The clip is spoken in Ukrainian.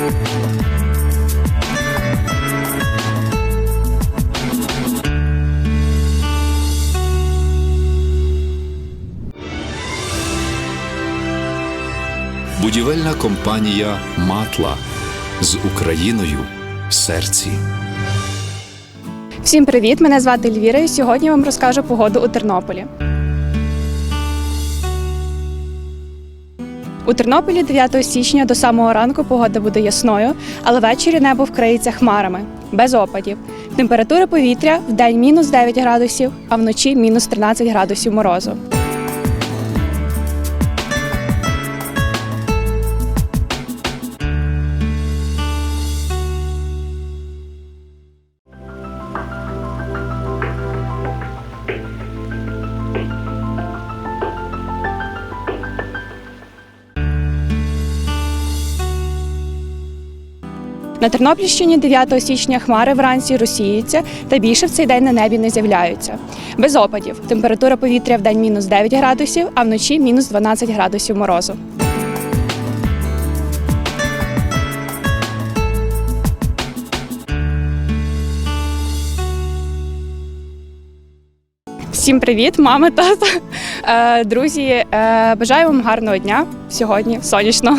Будівельна компанія Матла з Україною в серці. Всім привіт! Мене звати Ельвіра, і сьогодні я вам розкажу погоду у Тернополі. У Тернополі 9 січня до самого ранку погода буде ясною, але ввечері небо вкриється хмарами, без опадів. Температура повітря в день мінус 9 градусів, а вночі мінус 13 градусів морозу. На Тернопільщині 9 січня хмари вранці розсіються та більше в цей день на небі не з'являються. Без опадів. Температура повітря в день мінус 9 градусів, а вночі мінус 12 градусів морозу. Всім привіт, мама, тата, Е, друзі. е, Бажаю вам гарного дня сьогодні, сонячного.